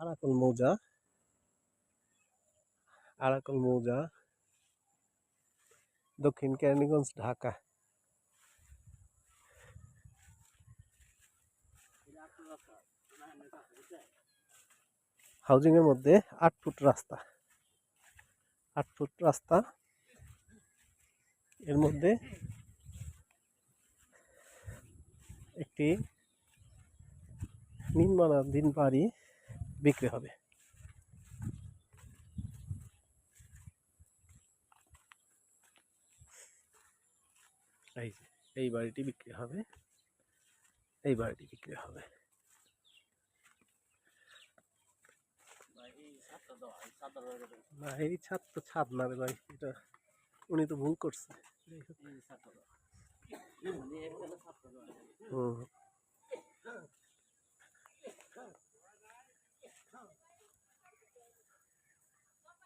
আরাকল মৌজা আরাকল মৌজা, দক্ষিণ কেরানীগঞ্জ, ঢাকা। হাউজিং এর মধ্যে আট ফুট রাস্তা। আট ফুট রাস্তা। এর মধ্যে একটি নির্মাণাধীন বাড়ি। বিক্রি হবে। এই যে, এই বাড়িটি বিক্রি হবে। এই বাড়িটি বিক্রি হবে। না, এই ছাদ তো ছাদ না রে ভাই, এটা উনি তো ভুল করছে। হুম।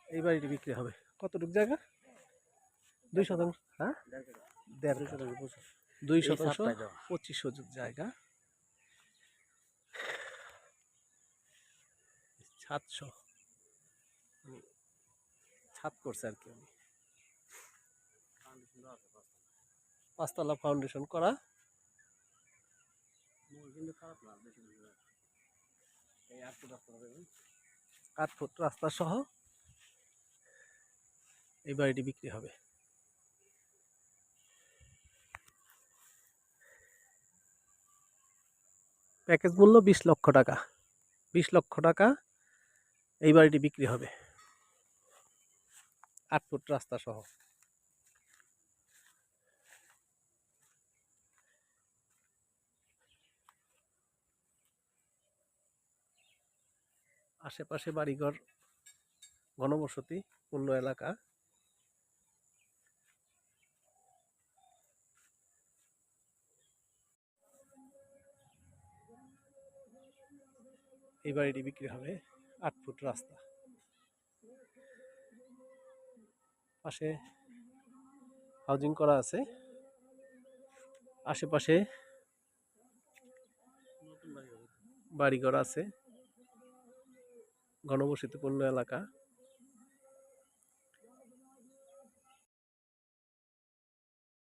এই বাড়িটি বিক্রি হবে। কতটুকু জায়গা? দুই শতাংশ হ্যাঁ? দেড় শতাংশ দুই শতাংশ পঁচিশ জায়গা। মানে ছাদ করছে আর কি উনি পাঁচতলা ফাউন্ডেশন করা। আট ফুট রাস্তা সহ এই বাড়িটি বিক্রি হবে। প্যাকেজ মূল্য বিশ লক্ষ টাকা। বিশ লক্ষ টাকা এই বাড়িটি বিক্রি হবে। আট ফুট রাস্তা সহ। আশেপাশে বাড়িঘর, ঘনবসতি, পূর্ণ এলাকা। এই বাড়িটি বিক্রি হবে আট ফুট রাস্তা। পাশে হাউজিং করা আছে। আশেপাশে বাড়িঘর আছে। ঘনবসতিপূর্ণ এলাকা।